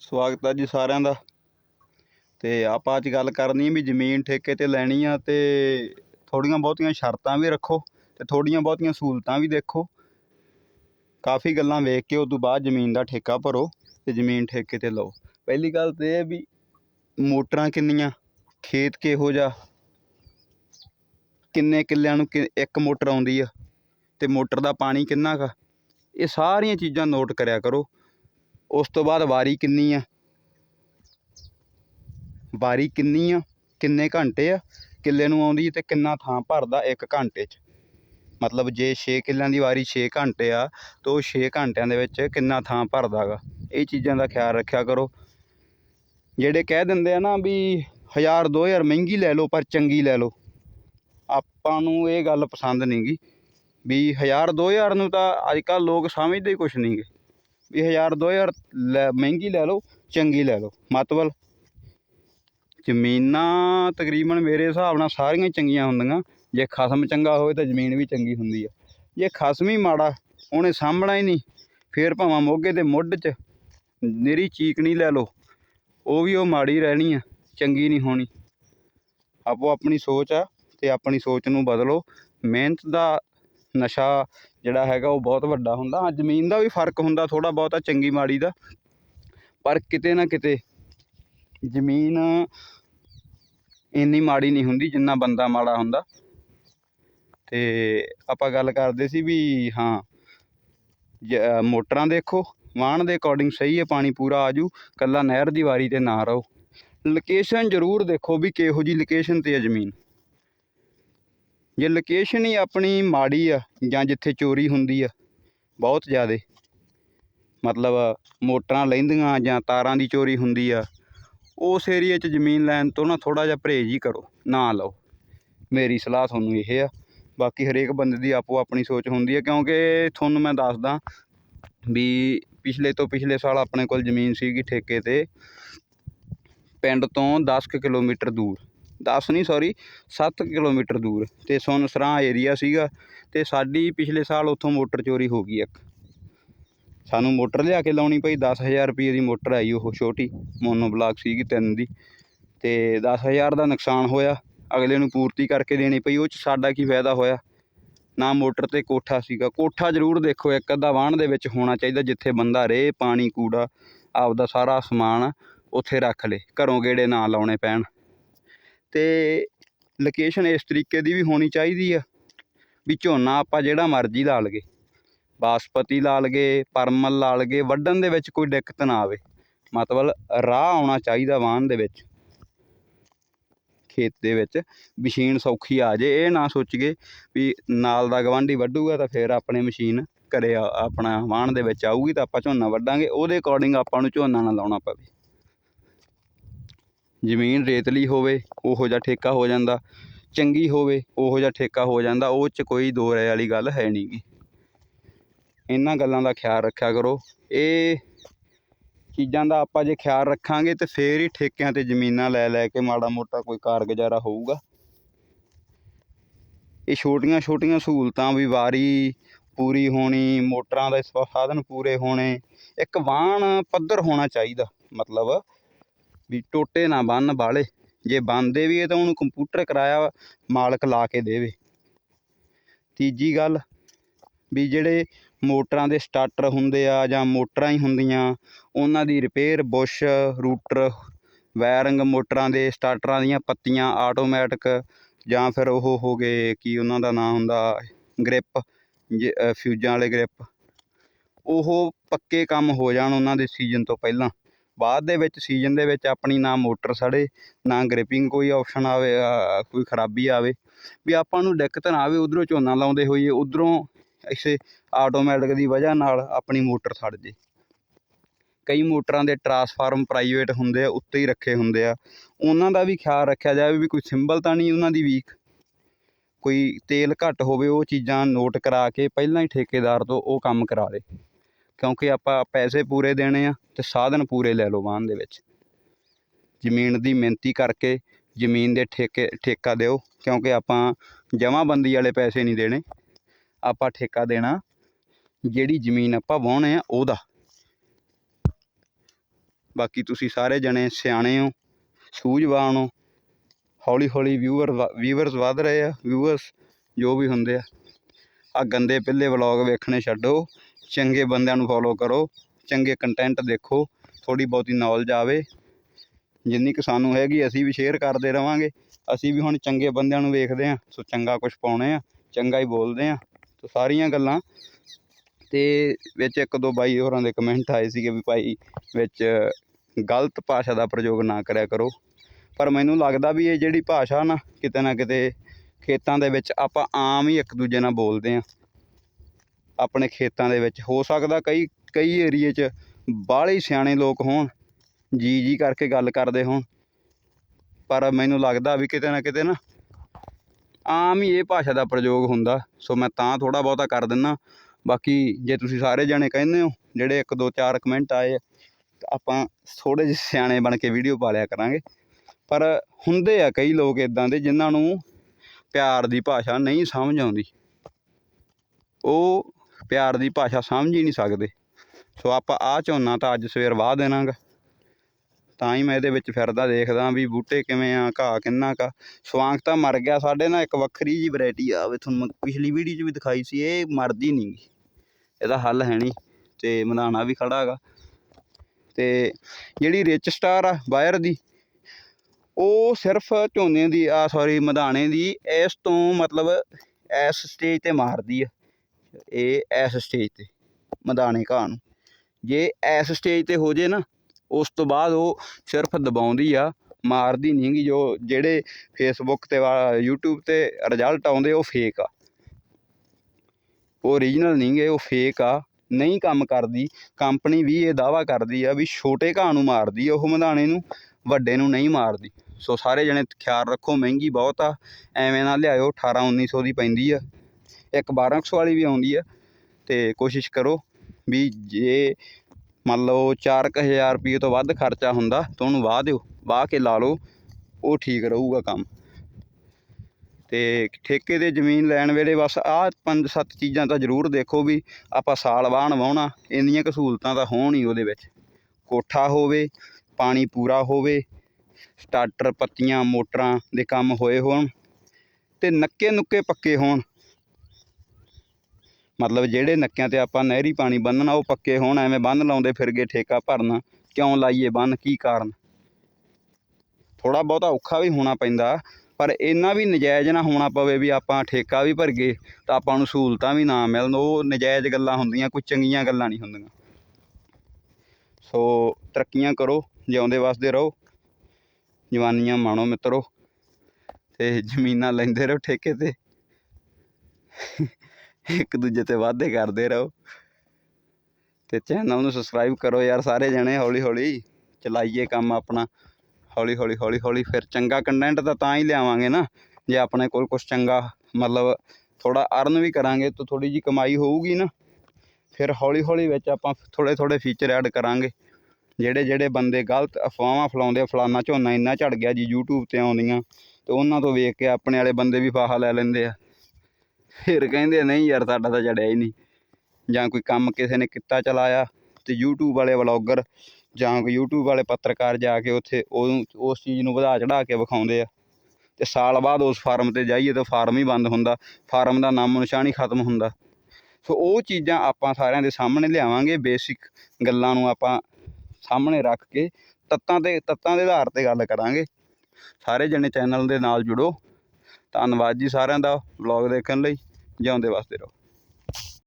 ਸਵਾਗਤ ਹੈ ਜੀ ਸਾਰਿਆਂ ਦਾ। ਤੇ ਆਪਾਂ ਅੱਜ ਗੱਲ ਕਰਨੀ ਹੈ ਵੀ ਜ਼ਮੀਨ ਠੇਕੇ ਤੇ ਲੈਣੀ ਆ ਤੇ ਥੋੜ੍ਹੀਆਂ ਬਹੁਤੀਆਂ ਸ਼ਰਤਾਂ ਵੀ ਰੱਖੋ ਤੇ ਥੋੜ੍ਹੀਆਂ ਬਹੁਤੀਆਂ ਸਹੂਲਤਾਂ ਵੀ ਦੇਖੋ। ਕਾਫੀ ਗੱਲਾਂ ਵੇਖ ਕੇ ਉਸ ਤੋਂ ਬਾਅਦ ਜ਼ਮੀਨ ਦਾ ਠੇਕਾ ਭਰੋ ਤੇ ਜ਼ਮੀਨ ਠੇਕੇ ਤੇ ਲਓ। ਪਹਿਲੀ ਗੱਲ ਤੇ ਇਹ ਵੀ ਮੋਟਰਾਂ ਕਿੰਨੀਆਂ, ਖੇਤ ਕਿਹੋ ਜਿਹਾ, ਕਿੰਨੇ ਕਿੱਲਿਆਂ ਨੂੰ ਕਿ- ਇੱਕ ਮੋਟਰ ਆਉਂਦੀ ਆ ਤੇ ਮੋਟਰ ਦਾ ਪਾਣੀ ਕਿੰਨਾ ਕੁ ਇਹ ਸਾਰੀਆਂ ਚੀਜ਼ਾਂ ਨੋਟ ਕਰਿਆ ਕਰੋ। ਉਸ ਤੋਂ ਬਾਅਦ ਵਾਰੀ ਕਿੰਨੀ ਆ? ਵਾਰੀ ਕਿੰਨੀ ਆ? ਕਿੰਨੇ ਘੰਟੇ ਆ? ਕਿੱਲੇ ਨੂੰ ਆਉਂਦੀ ਤੇ ਕਿੰਨਾ ਥਾਂ ਭਰਦਾ ਇੱਕ ਘੰਟੇ 'ਚ? ਮਤਲਬ ਜੇ 6 ਕਿੱਲਿਆਂ ਦੀ ਵਾਰੀ 6 ਘੰਟੇ ਆ, ਤਾਂ ਉਹ 6 ਘੰਟਿਆਂ ਦੇ ਵਿੱਚ ਕਿੰਨਾ ਥਾਂ ਭਰਦਾਗਾ ਇਹ ਚੀਜ਼ਾਂ ਦਾ ਖਿਆਲ ਰੱਖਿਆ ਕਰੋ। ਜਿਹੜੇ ਕਹਿ ਦਿੰਦੇ ਆ ਨਾ ਵੀ 1000 2000 ਮਹਿੰਗੀ ਲੈ ਲਓ, ਪਰ ਚੰਗੀ ਲੈ ਲਓ। ਆਪਾਂ ਨੂੰ ਇਹ ਗੱਲ ਪਸੰਦ ਨਹੀਂਗੀ ਵੀ 1000 2000 ਨੂੰ ਤਾਂ ਅੱਜ ਕੱਲ ਲੋਕ ਸਮਝਦੇ ਹੀ ਕੁਝ ਨਹੀਂਗੇ ਵੀ 1000 2000 ਮਹਿੰਗੀ ਲੈ ਲਓ, ਚੰਗੀ ਲੈ ਲਓ ਮਤਵਲ ਜ਼ਮੀਨਾਂ ਤਕਰੀਬਨ ਮੇਰੇ ਹਿਸਾਬ ਨਾਲ ਸਾਰੀਆਂ ਚੰਗੀਆਂ ਹੁੰਦੀਆਂ। ਜੇ ਖਸਮ ਚੰਗਾ ਹੋਵੇ ਤਾਂ ਜ਼ਮੀਨ ਵੀ ਚੰਗੀ ਹੁੰਦੀ ਆ। ਜੇ ਖਸਮ ਹੀ ਮਾੜਾ, ਉਹਨੇ ਸਾਹਮਣਾ ਹੀ ਨਹੀਂ, ਫੇਰ ਭਾਵਾਂ ਮੋਗੇ ਦੇ ਮੁੱਢ 'ਚ ਨੇਰੀ ਚੀਕ ਨਹੀਂ ਲੈ ਲਓ, ਉਹ ਵੀ ਉਹ ਮਾੜੀ ਰਹਿਣੀ ਆ, ਚੰਗੀ ਨਹੀਂ ਹੋਣੀ। ਆਪੋ ਆਪਣੀ ਸੋਚ ਆ ਤੇ ਆਪਣੀ ਸੋਚ ਨੂੰ ਬਦਲੋ। ਮਿਹਨਤ ਦਾ ਨਸ਼ਾ ਜਿਹੜਾ ਹੈਗਾ ਉਹ ਬਹੁਤ ਵੱਡਾ ਹੁੰਦਾ। ਹਾਂ ਜ਼ਮੀਨ ਦਾ ਵੀ ਫ਼ਰਕ ਹੁੰਦਾ ਥੋੜ੍ਹਾ ਬਹੁਤਾ ਚੰਗੀ ਮਾੜੀ ਦਾ। ਪਰ ਕਿਤੇ ਨਾ ਕਿਤੇ ਜ਼ਮੀਨ ਇੰਨੀ ਮਾੜੀ ਨਹੀਂ ਹੁੰਦੀ ਜਿੰਨਾ ਬੰਦਾ ਮਾੜਾ ਹੁੰਦਾ। ਤੇ ਆਪਾਂ ਗੱਲ ਕਰਦੇ ਸੀ ਵੀ ਹਾਂ, ਜ- ਮੋਟਰਾਂ ਦੇਖੋ, ਵਾਹਣ ਦੇ ਅਕੋਰਡਿੰਗ ਸਹੀ ਹੈ, ਪਾਣੀ ਪੂਰਾ ਆਜੂ ਕੱਲਾ ਨਹਿਰ ਦੀ ਵਾਰੀ ਤੇ ਨਾ ਰਹੋ। ਲੋਕੇਸ਼ਨ ਜ਼ਰੂਰ ਦੇਖੋ ਵੀ ਕਿਹੋ ਜੀ ਲੋਕੇਸ਼ਨ ਤੇ ਹੈ ਜ਼ਮੀਨ। ਜੇ ਲੋਕੇਸ਼ਨ ਹੀ ਆਪਣੀ ਮਾੜੀ ਆ ਜਾਂ ਜਿੱਥੇ ਚੋਰੀ ਹੁੰਦੀ ਆ, ਬਹੁਤ ਜ਼ਿਆਦਾ। ਮਤਲਬ ਮੋਟਰਾਂ ਲੈਂਦੀਆਂ ਜਾਂ ਤਾਰਾਂ ਦੀ ਚੋਰੀ ਹੁੰਦੀ ਆ, ਉਸ ਏਰੀਏ 'ਚ ਜ਼ਮੀਨ ਲੈਣ ਤੋਂ ਨਾ ਥੋੜ੍ਹਾ ਜਿਹਾ ਪਰਹੇਜ਼ ਹੀ ਕਰੋ, ਨਾ ਲਓ। ਮੇਰੀ ਸਲਾਹ ਤੁਹਾਨੂੰ ਇਹ ਆ, ਬਾਕੀ ਹਰੇਕ ਬੰਦੇ ਦੀ ਆਪੋ ਆਪਣੀ ਸੋਚ ਹੁੰਦੀ ਹੈ ਕਿਉਂਕਿ ਤੁਹਾਨੂੰ ਮੈਂ ਦੱਸਦਾ ਵੀ ਪਿਛਲੇ ਤੋਂ ਪਿਛਲੇ ਸਾਲ ਆਪਣੇ ਕੋਲ ਜ਼ਮੀਨ ਸੀਗੀ ਠੇਕੇ ਤੇ, ਪਿੰਡ ਤੋਂ 10 ਕੁ ਕਿਲੋਮੀਟਰ ਦੂਰ। 10 ਨਹੀਂ ਸੌਰੀ 7 ਕਿਲੋਮੀਟਰ ਦੂਰ ਤੇ ਸੁਨਸਰਾਂ ਏਰੀਆ ਸੀਗਾ ਤੇ ਸਾਡੀ ਪਿਛਲੇ ਸਾਲ ਉੱਥੋਂ ਮੋਟਰ ਚੋਰੀ ਹੋ ਗਈ ਇੱਕ। ਸਾਨੂੰ ਮੋਟਰ ਲਿਆ ਕੇ ਲਾਉਣੀ ਪਈ 10000 ਰੁਪਏ ਦੀ ਮੋਟਰ ਆਈ ਉਹ ਛੋਟੀ, ਮੋਨੋ ਬਲਾਕ ਸੀਗੀ ਤਿੰਨ ਦੀ। ਤੇ 10000 ਦਾ ਨੁਕਸਾਨ ਹੋਇਆ, ਅਗਲੇ ਨੂੰ ਪੂਰਤੀ ਕਰਕੇ ਦੇਣੀ ਪਈ, ਉਹ ਚ ਸਾਡਾ ਕੀ ਫਾਇਦਾ ਹੋਇਆ? ਨਾ ਮੋਟਰ ਤੇ ਕੋਠਾ ਸੀਗਾ। ਕੋਠਾ ਜ਼ਰੂਰ ਦੇਖੋ, ਇੱਕ ਅੱਧਾ ਵਾਹਣ ਦੇ ਵਿੱਚ ਹੋਣਾ ਚਾਹੀਦਾ, ਜਿੱਥੇ ਬੰਦਾ ਰਹੇ, ਪਾਣੀ, ਕੂੜਾ, ਆਪਦਾ ਸਾਰਾ ਸਮਾਨ ਉੱਥੇ ਰੱਖ ਲੇ, ਘਰੋਂ ਗੇੜੇ ਨਾ ਲਾਉਣੇ ਪੈਣ। ਅਤੇ ਲੋਕੇਸ਼ਨ ਇਸ ਤਰੀਕੇ ਦੀ ਵੀ ਹੋਣੀ ਚਾਹੀਦੀ ਆ ਵੀ ਝੋਨਾ ਆਪਾਂ ਜਿਹੜਾ ਮਰਜ਼ੀ ਲਾ ਲਗੇ ਬਾਸਪਤੀ ਲਾ ਲਗੇ ਪਰਮਲ ਲਾ ਲਗੇ ਵੱਢਣ ਦੇ ਵਿੱਚ ਕੋਈ ਦਿੱਕਤ ਨਾ ਆਵੇ। ਮਤਲਬ ਰਾਹ ਆਉਣਾ ਚਾਹੀਦਾ ਵਾਹਣ ਦੇ ਵਿੱਚ। ਖੇਤ ਦੇ ਵਿੱਚ ਮਸ਼ੀਨ ਸੌਖੀ ਆ ਜੇ, ਇਹ ਨਾ ਸੋਚੀਏ ਵੀ ਨਾਲ ਦਾ ਗਵਾਂਢੀ ਵੱਢੂਗਾ ਤਾਂ ਫਿਰ ਆਪਣੇ ਮਸ਼ੀਨ ਘਰੇ ਆਪਣਾ ਵਾਹਣ ਦੇ ਵਿੱਚ ਆਊਗੀ ਤਾਂ ਆਪਾਂ ਝੋਨਾ ਵੱਢਾਂਗੇ। ਉਹਦੇ ਅਕੋਰਡਿੰਗ ਆਪਾਂ ਨੂੰ ਝੋਨਾ ਨਾ ਲਾਉਣਾ ਪਵੇ। ਜ਼ਮੀਨ ਰੇਤਲੀ ਹੋਵੇ, ਉਹੋ ਜਿਹਾ ਠੇਕਾ ਹੋ ਜਾਂਦਾ। ਚੰਗੀ ਹੋਵੇ, ਉਹੋ ਜਿਹਾ ਠੇਕਾ ਹੋ ਜਾਂਦਾ, ਉਹ 'ਚ ਕੋਈ ਦੋ ਰਾਏ ਵਾਲੀ ਗੱਲ ਹੈ ਨਹੀਂ ਗੀ। ਇਹਨਾਂ ਗੱਲਾਂ ਦਾ ਖਿਆਲ ਰੱਖਿਆ ਕਰੋ। ਇਹ ਚੀਜ਼ਾਂ ਦਾ ਆਪਾਂ ਜੇ ਖਿਆਲ ਰੱਖਾਂਗੇ ਤੇ ਫੇਰ ਹੀ ਠੇਕਿਆਂ ਤੇ ਜ਼ਮੀਨਾਂ ਲੈ ਲੈ ਕੇ ਮਾੜਾ ਮੋਟਾ ਕੋਈ ਕਾਰਗੁਜ਼ਾਰਾ ਹੋਊਗਾ। ਇਹ ਛੋਟੀਆਂ ਛੋਟੀਆਂ ਸਹੂਲਤਾਂ ਵੀ ਵਾਰੀ ਪੂਰੀ ਹੋਣੀ, ਮੋਟਰਾਂ ਦੇ ਸਾਧਨ ਪੂਰੇ ਹੋਣੇ, ਇੱਕ ਵਾਹਣ ਪੱਧਰ ਹੋਣਾ ਚਾਹੀਦਾ, ਮਤਲਬ ਵੀ ਟੋਟੇ ਨਾ ਬੰਨ ਬਾਲੇ। ਜੇ ਬੰਨਦੇ ਵੀ ਇਹ ਤਾਂ ਉਹਨੂੰ ਕੰਪਿਊਟਰ ਕਰਾਇਆ ਮਾਲਕ ਲਾ ਕੇ ਦੇਵੇ। ਤੀਜੀ ਗੱਲ ਵੀ ਜਿਹੜੇ ਮੋਟਰਾਂ ਦੇ ਸਟਾਰਟਰ ਹੁੰਦੇ ਆ ਜਾਂ ਮੋਟਰਾਂ ਹੀ ਹੁੰਦੀਆਂ, ਉਹਨਾਂ ਦੀ ਰਿਪੇਅਰ ਬੁਸ਼ ਰੂਟਰ ਵਾਇਰਿੰਗ ਮੋਟਰਾਂ ਦੇ ਸਟਾਰਟਰਾਂ ਦੀਆਂ ਪੱਤੀਆਂ ਆਟੋਮੈਟਿਕ ਜਾਂ ਫਿਰ ਉਹ ਹੋ ਗਏ ਕੀ ਉਹਨਾਂ ਦਾ ਨਾਂ ਹੁੰਦਾ ਗ੍ਰਿਪ ਜੇ ਫਿਊਜ਼ਾਂ ਵਾਲੇ ਗ੍ਰਿਪ ਉਹ ਪੱਕੇ ਕੰਮ ਹੋ ਜਾਣ ਉਹਨਾਂ ਦੇ ਸੀਜ਼ਨ ਤੋਂ ਪਹਿਲਾਂ। ਬਾਅਦ ਦੇ ਵਿੱਚ ਸੀਜ਼ਨ ਦੇ ਵਿੱਚ ਆਪਣੀ ਨਾ ਮੋਟਰ ਸੜੇ, ਨਾ ਗ੍ਰਿਪਿੰਗ ਕੋਈ ਆਪਸ਼ਨ ਆਵੇ ਕੋਈ ਖਰਾਬੀ ਆਵੇ। ਵੀ ਆਪਾਂ ਨੂੰ ਦਿੱਕਤ ਨਾ ਆਵੇ, ਉਧਰੋਂ ਝੋਨਾ ਲਾਉਂਦੇ ਹੋਈਏ, ਉਧਰੋਂ ਇਸੇ ਆਟੋਮੈਟਿਕ ਦੀ ਵਜ੍ਹਾ ਨਾਲ ਆਪਣੀ ਮੋਟਰ ਸੜ ਜੇ। ਕਈ ਮੋਟਰਾਂ ਦੇ ਟਰਾਂਸਫਾਰਮ ਪ੍ਰਾਈਵੇਟ ਹੁੰਦੇ ਆ, ਉੱਤੇ ਹੀ ਰੱਖੇ ਹੁੰਦੇ ਆ। ਉਹਨਾਂ ਦਾ ਵੀ ਖਿਆਲ ਰੱਖਿਆ ਜਾਵੇ ਵੀ ਕੋਈ ਸਿੰਬਲ ਤਾਂ ਨਹੀਂ ਉਹਨਾਂ ਦੀ ਵੀਕ ਕੋਈ ਤੇਲ ਘੱਟ ਹੋਵੇ, ਉਹ ਚੀਜ਼ਾਂ ਨੋਟ ਕਰਾ ਕੇ ਪਹਿਲਾਂ ਹੀ ਠੇਕੇਦਾਰ ਤੋਂ ਉਹ ਕੰਮ ਕਰਾ ਲੇ। ਕਿਉਂਕਿ ਆਪਾਂ ਪੈਸੇ ਪੂਰੇ ਦੇਣੇ ਆ ਤੇ ਸਾਧਨ ਪੂਰੇ ਲੈ ਲਓ ਵਾਹਨ ਦੇ ਵਿੱਚ। ਜ਼ਮੀਨ ਦੀ ਮਿਹਨਤੀ ਕਰਕੇ ਜ਼ਮੀਨ ਦੇ ਠੇਕੇ, ਠੇਕਾ ਦਿਓ, ਕਿਉਂਕਿ ਆਪਾਂ ਜਮ੍ਹਾਂਬੰਦੀ ਵਾਲੇ ਪੈਸੇ ਨਹੀਂ ਦੇਣੇ। ਆਪਾਂ ਠੇਕਾ ਦੇਣਾ, ਜਿਹੜੀ ਜ਼ਮੀਨ ਆਪਾਂ ਵਾਹੁਣੇ ਆ, ਉਹਦਾ। ਬਾਕੀ ਤੁਸੀਂ ਸਾਰੇ ਜਣੇ ਸਿਆਣੇ ਹੋ, ਸੂਝਵਾਨ ਹੋ ਹੌਲੀ ਹੌਲੀ ਵਿਊਅਰ ਵਿਊਅਰਸ ਵੱਧ ਰਹੇ ਆ ਵਿਊਅਰਸ ਜੋ ਵੀ ਹੁੰਦੇ ਆ। ਆ ਗੰਦੇ ਪਿੱਲੇ ਵਲੌਗ ਵੇਖਣੇ ਛੱਡੋ। ਚੰਗੇ ਬੰਦਿਆਂ ਨੂੰ ਫੋਲੋ ਕਰੋ, ਚੰਗੇ ਕੰਟੈਂਟ ਦੇਖੋ ਥੋੜੀ ਬਹੁਤੀ ਨੌਲੇਜ ਆਵੇ। ਜਿੰਨੀ ਕੁ ਸਾਨੂੰ ਹੈਗੀ, ਅਸੀਂ ਵੀ ਸ਼ੇਅਰ ਕਰਦੇ ਰਵਾਂਗੇ। ਅਸੀਂ ਵੀ ਹੁਣ ਚੰਗੇ ਬੰਦਿਆਂ ਨੂੰ ਵੇਖਦੇ ਆ, ਸੋ ਚੰਗਾ ਕੁਝ ਪਾਉਣੇ ਆ, ਚੰਗਾ ਹੀ ਬੋਲਦੇ ਆ। ਸੋ ਸਾਰੀਆਂ ਗੱਲਾਂ। ਤੇ ਵਿੱਚ ਇੱਕ ਦੋ ਬਾਈ ਹੋਰਾਂ ਦੇ ਕਮੈਂਟ ਆਏ ਸੀਗੇ ਵੀ ਭਾਈ ਵਿੱਚ ਗਲਤ ਭਾਸ਼ਾ ਦਾ ਪ੍ਰਯੋਗ ਨਾ ਕਰਿਆ ਕਰੋ। ਪਰ ਮੈਨੂੰ ਲੱਗਦਾ ਵੀ ਇਹ ਜਿਹੜੀ ਭਾਸ਼ਾ ਨਾ, ਕਿਤੇ ਨਾ ਕਿਤੇ ਖੇਤਾਂ ਦੇ ਵਿੱਚ ਆਪਾਂ ਆਮ ਹੀ ਇੱਕ ਦੂਜੇ ਨਾਲ ਬੋਲਦੇ ਆ। ਆਪਣੇ ਖੇਤਾਂ ਦੇ ਵਿੱਚ। ਹੋ ਸਕਦਾ ਕਈ ਕਈ ਏਰੀਏ 'ਚ ਬਾਹਲੇ ਸਿਆਣੇ ਲੋਕ ਹੋਣ, ਜੀ ਜੀ ਕਰਕੇ ਗੱਲ ਕਰਦੇ ਹੋਣ। ਪਰ ਮੈਨੂੰ ਲੱਗਦਾ ਵੀ ਕਿਤੇ ਨਾ ਕਿਤੇ ਨਾ ਆਮ ਹੀ ਇਹ ਭਾਸ਼ਾ ਦਾ ਪ੍ਰਯੋਗ ਹੁੰਦਾ। ਸੋ ਮੈਂ ਤਾਂ ਥੋੜਾ ਬਹੁਤਾ ਕਰ ਦਿੰਦਾ ਬਾਕੀ ਜੇ ਤੁਸੀਂ ਸਾਰੇ ਜਣੇ ਕਹਿੰਦੇ ਹੋ, ਜਿਹੜੇ ਇੱਕ ਦੋ ਚਾਰ ਕਮੈਂਟ ਆਏ ਤਾਂ ਆਪਾਂ ਥੋੜੇ ਜਿਹੇ ਸਿਆਣੇ ਬਣ ਕੇ ਵੀਡੀਓ ਪਾ ਲਿਆ ਕਰਾਂਗੇ। ਪਰ ਹੁੰਦੇ ਆ ਕਈ ਲੋਕ ਇਦਾਂ ਦੇ, ਜਿਨ੍ਹਾਂ ਨੂੰ ਪਿਆਰ ਦੀ ਭਾਸ਼ਾ ਨਹੀਂ ਸਮਝ ਆਉਂਦੀ। ਉਹ ਪਿਆਰ ਦੀ ਭਾਸ਼ਾ ਸਮਝ ਹੀ ਨਹੀਂ ਸਕਦੇ। ਸੋ ਆਪਾਂ ਆ ਝੋਨਾ ਤਾਂ ਅੱਜ ਸਵੇਰ ਵਾਹ ਦੇਣਾਗਾ। ਤਾਂ ਹੀ ਮੈਂ ਇਹਦੇ ਵਿੱਚ ਫਿਰਦਾ ਦੇਖਦਾ ਵੀ ਬੂਟੇ ਕਿਵੇਂ ਆ, ਘਾਹ ਕਿੰਨਾ ਕਾ ਸਵਾਂਗ ਤਾਂ ਮਰ ਗਿਆ, ਸਾਡੇ ਨਾਲ ਇੱਕ ਵੱਖਰੀ ਜੀ ਵੈਰਾਈਟੀ ਆਵੇ ਤੁਹਾਨੂੰ ਮੈਂ ਪਿਛਲੀ ਵੀਡੀਓ 'ਚ ਵੀ ਦਿਖਾਈ ਸੀ, ਇਹ ਮਰਦੀ ਨਹੀਂ ਗੀ। ਇਹਦਾ ਹੱਲ ਹੈ ਨਹੀਂ, ਤੇ ਮਧਾਣਾ ਵੀ ਖੜਾ ਹੈਗਾ ਤੇ ਜਿਹੜੀ ਰਿਚ ਸਟਾਰ ਆ ਵਾਇਰ ਦੀ, ਉਹ ਸਿਰਫ ਝੋਨੇ ਦੀ ਆ ਸੌਰੀ ਮਧਾਣੇ ਦੀ, ਇਸ ਤੋਂ ਮਤਲਬ ਇਸ ਸਟੇਜ ਤੇ ਮਾਰਦੀ ਆ। ਇਹ ਇਸ ਸਟੇਜ ਤੇ ਮਧਾਣੇ ਘਾਹ ਨੂੰ। ਜੇ ਇਸ ਸਟੇਜ ਤੇ ਹੋ ਜੇ ਨਾ, ਉਸ ਤੋਂ ਬਾਅਦ ਉਹ ਸਿਰਫ ਦਬਾਉਂਦੀ ਆ, ਮਾਰਦੀ ਨਹੀਂ ਗੀ, ਜੋ ਜਿਹੜੇ ਫੇਸਬੁੱਕ ਤੇ ਵਾ, YouTube ਤੇ ਰਿਜ਼ਲਟ ਆਉਂਦੇ, ਉਹ ਫੇਕ ਆ। ਉਹ ਓਰੀਜਨਲ ਨਹੀਂ ਗੇ, ਉਹ ਫੇਕ ਆ। ਨਹੀਂ ਕੰਮ ਕਰਦੀ ਕੰਪਨੀ ਵੀ ਇਹ ਦਾਵਾ ਕਰਦੀ ਆ ਵੀ ਛੋਟੇ ਘਾਹ ਨੂੰ ਮਾਰਦੀ ਉਹ ਮਧਾਣੇ ਨੂੰ, ਵੱਡੇ ਨੂੰ ਨਹੀਂ ਮਾਰਦੀ। ਸੋ ਸਾਰੇ ਜਣੇ ਖਿਆਲ ਰੱਖੋ, ਮਹਿੰਗੀ ਬਹੁਤ ਆ, ਐਵੇਂ ਨਾ ਲਿਆਇਓ 18 1900 ਦੀ ਪੈਂਦੀ ਆ। ਇੱਕ 1200 ਵਾਲੀ ਵੀ ਆਉਂਦੀ ਆ, ਤੇ ਕੋਸ਼ਿਸ਼ ਕਰੋ ਵੀ ਜੇ ਮੰਨ ਲਓ 4000 ਰੁਪਏ ਤੋਂ ਵੱਧ ਖਰਚਾ ਹੁੰਦਾ ਤਾਂ ਉਹਨੂੰ ਵਾਹ ਦਿਓ, ਵਾਹ ਕੇ ਲਾ ਲਓ, ਉਹ ਠੀਕ ਰਹੂਗਾ ਕੰਮ। ਤੇ ਠੇਕੇ ਦੇ ਜ਼ਮੀਨ ਲੈਣ ਵੇਲੇ ਬਸ ਆਹ ਪੰਜ ਸੱਤ ਚੀਜ਼ਾਂ ਤਾਂ ਜ਼ਰੂਰ ਦੇਖੋ ਵੀ ਆਪਾਂ ਸਾਲ ਵਾਹਣ ਵਾਹੁਣਾ, ਇੰਨੀਆਂ ਕੁ ਸਹੂਲਤਾਂ ਤਾਂ ਹੋਣ ਹੀ ਉਹਦੇ ਵਿੱਚ। ਕੋਠਾ ਹੋਵੇ, ਪਾਣੀ ਪੂਰਾ ਹੋਵੇ, ਸਟਾਰਟਰ, ਪੱਤੀਆਂ, ਮੋਟਰਾਂ ਦੇ ਕੰਮ ਹੋਏ ਹੋਣ, ਤੇ ਨੱਕੇ ਨੁੱਕੇ ਪੱਕੇ ਹੋਣ। ਮਤਲਬ ਜਿਹੜੇ ਨੱਕਿਆਂ ਤੇ ਆਪਾਂ ਨਹਿਰੀ ਪਾਣੀ ਬੰਨਣਾ, ਉਹ ਪੱਕੇ ਹੋਣ, ਐਵੇਂ ਬੰਨ ਲਾਉਂਦੇ ਫਿਰ ਗਏ ਠੇਕਾ ਭਰਨਾ। ਕਿਉਂ ਲਾਈਏ ਬੰਨ? ਕੀ ਕਾਰਨ? ਥੋੜਾ ਬਹੁਤਾ ਔਖਾ ਵੀ ਹੋਣਾ ਪੈਂਦਾ, ਪਰ ਇੰਨਾ ਵੀ ਨਜਾਇਜ਼ ਨਾ ਹੋਣਾ ਪਵੇ ਵੀ ਆਪਾਂ ਠੇਕਾ ਵੀ ਭਰ ਗਏ ਤਾਂ ਆਪਾਂ ਨੂੰ ਸਹੂਲਤਾਂ ਵੀ ਨਾ ਮਿਲਣ। ਉਹ ਨਜਾਇਜ਼ ਗੱਲਾਂ ਹੁੰਦੀਆਂ, ਕੋਈ ਚੰਗੀਆਂ ਗੱਲਾਂ ਨਹੀਂ ਹੁੰਦੀਆਂ। ਸੋ ਤਰੱਕੀਆਂ ਕਰੋ, ਜਿਉਂਦੇ ਵਸਦੇ ਰਹੋ। ਜਵਾਨੀਆਂ ਮਾਣੋ ਮਿੱਤਰੋ, ਤੇ ਜ਼ਮੀਨਾਂ ਲੈਂਦੇ ਰਹੋ ਠੇਕੇ ਤੇ। ਇੱਕ ਦੂਜੇ ਤੇ ਵਾਅਦੇ ਕਰਦੇ ਰਹੋ। ਤੇ ਚੈਨਲ ਨੂੰ ਸਬਸਕ੍ਰਾਈਬ ਕਰੋ ਯਾਰ ਸਾਰੇ ਜਣੇ ਹੌਲੀ ਹੌਲੀ। ਚਲਾਈਏ ਕੰਮ ਆਪਣਾ। ਹੌਲੀ ਹੌਲੀ ਹੌਲੀ ਹੌਲੀ ਫਿਰ ਚੰਗਾ ਕੰਟੈਂਟ ਤਾਂ ਤਾਂ ਹੀ ਲਿਆਵਾਂਗੇ ਨਾ। ਜੇ ਆਪਣੇ ਕੋਲ ਕੁਝ ਚੰਗਾ ਮਤਲਬ ਥੋੜਾ ਅਰਨ ਵੀ ਕਰਾਂਗੇ ਤਾਂ ਥੋੜੀ ਜੀ ਕਮਾਈ ਹੋਊਗੀ ਨਾ। ਫਿਰ ਹੌਲੀ ਹੌਲੀ ਵਿੱਚ ਆਪਾਂ ਥੋੜੇ ਥੋੜੇ ਫੀਚਰ ਐਡ ਕਰਾਂਗੇ। ਜਿਹੜੇ ਜਿਹੜੇ ਬੰਦੇ ਗਲਤ ਅਫਵਾਹਾਂ ਫੈਲਾਉਂਦੇ ਆ, ਫਲਾਨਾ ਝੋਨਾ ਇੰਨਾ ਝੜ ਗਿਆ ਜੀ YouTube ਤੇ ਆਉਂਦੀਆਂ ਤੇ ਉਹਨਾਂ ਤੋਂ ਵੇਖ ਕੇ ਆਪਣੇ ਵਾਲੇ ਬੰਦੇ ਵੀ ਫਾਹਾ ਲੈ ਲੈਂਦੇ ਆ। ਫਿਰ ਕਹਿੰਦੇ ਨਹੀਂ ਯਾਰ, ਸਾਡਾ ਤਾਂ ਝੜਿਆ ਹੀ ਨਹੀਂ। ਜਾਂ ਕੋਈ ਕੰਮ ਕਿਸੇ ਨੇ ਕੀਤਾ ਚਲਾਇਆ ਤੇ YouTube ਵਾਲੇ ਵਲੌਗਰ ਜਾਂ ਕੋਈ YouTube ਵਾਲੇ ਪੱਤਰਕਾਰ ਜਾ ਕੇ ਉੱਥੇ ਉਹ, ਉਸ ਚੀਜ਼ ਨੂੰ ਵਧਾ ਚੜਾ ਕੇ ਵਿਖਾਉਂਦੇ ਆ। ਤੇ ਸਾਲ ਬਾਅਦ ਉਸ ਫਾਰਮ ਤੇ ਜਾਈਏ ਤਾਂ ਫਾਰਮ ਹੀ ਬੰਦ ਹੁੰਦਾ, ਫਾਰਮ ਦਾ ਨਾਮ ਨਿਸ਼ਾਨ ਹੀ ਖਤਮ ਹੁੰਦਾ। ਸੋ ਉਹ ਚੀਜ਼ਾਂ ਆਪਾਂ ਸਾਰਿਆਂ ਦੇ ਸਾਹਮਣੇ ਲਿਆਵਾਂਗੇ, ਬੇਸਿਕ ਗੱਲਾਂ ਨੂੰ ਆਪਾਂ ਸਾਹਮਣੇ ਰੱਖ ਕੇ ਤੱਤਾਂ ਤੇ, ਤੱਤਾਂ ਦੇ ਆਧਾਰ ਤੇ ਗੱਲ ਕਰਾਂਗੇ। ਸਾਰੇ ਜਣੇ ਚੈਨਲ ਦੇ ਨਾਲ ਜੁੜੋ। ਧੰਨਵਾਦ ਜੀ ਸਾਰਿਆਂ ਦਾ ਵਲੌਗ ਦੇਖਣ ਲਈ। ਜਿਉਂਦੇ ਵਸਦੇ ਰਹੋ